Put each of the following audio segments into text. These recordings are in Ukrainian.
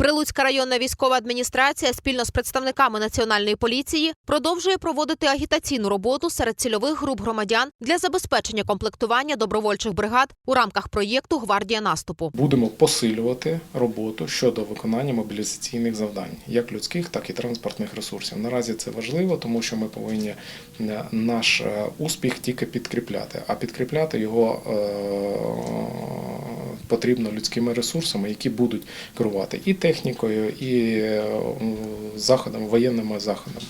Прилуцька районна військова адміністрація спільно з представниками національної поліції продовжує проводити агітаційну роботу серед цільових груп громадян для забезпечення комплектування добровольчих бригад у рамках проєкту Гвардія наступу. Будемо посилювати роботу щодо виконання мобілізаційних завдань, як людських, так і транспортних ресурсів. Наразі це важливо, тому що ми повинні е, наш е, успіх тільки підкріпляти, а підкріпляти його е, потрібно людськими ресурсами, які будуть керувати і технікою, і заходом, заходами, воєнними заходами.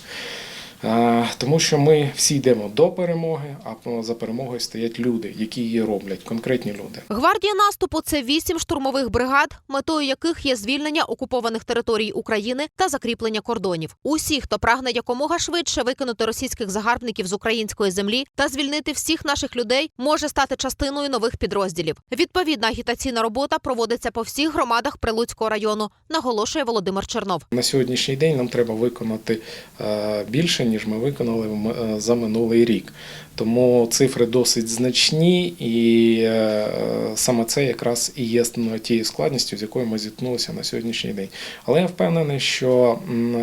Е, Тому що ми всі йдемо до перемоги, а за перемогою стоять люди, які її роблять, конкретні люди. Гвардія наступу це вісім штурмових бригад, метою яких є звільнення окупованих територій України та закріплення кордонів. Усі, хто прагне якомога швидше викинути російських загарбників з української землі та звільнити всіх наших людей, може стати частиною нових підрозділів. Відповідна агітаційна робота проводиться по всіх громадах Прилуцького району, наголошує Володимир Чернов. На сьогоднішній день нам треба виконати е, більше, ніж ми виконали е, за минулий рік. Тому цифри досить значні, і е, саме це якраз і є ну, тією складністю, з якою ми зіткнулися на сьогоднішній день. Але я впевнений, що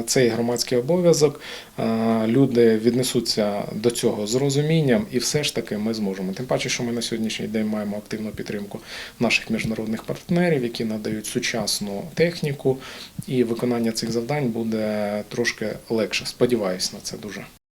цей громадський обов'язок е, люди віднесуться до цього з розумінням, і все ж таки ми зможемо. Тим паче, що ми на сьогоднішній день маємо активну підтримку наших міжнародних партнерів, які надають сучасну техніку, і виконання цих завдань буде трошки легше. Сподіваюсь на це дуже.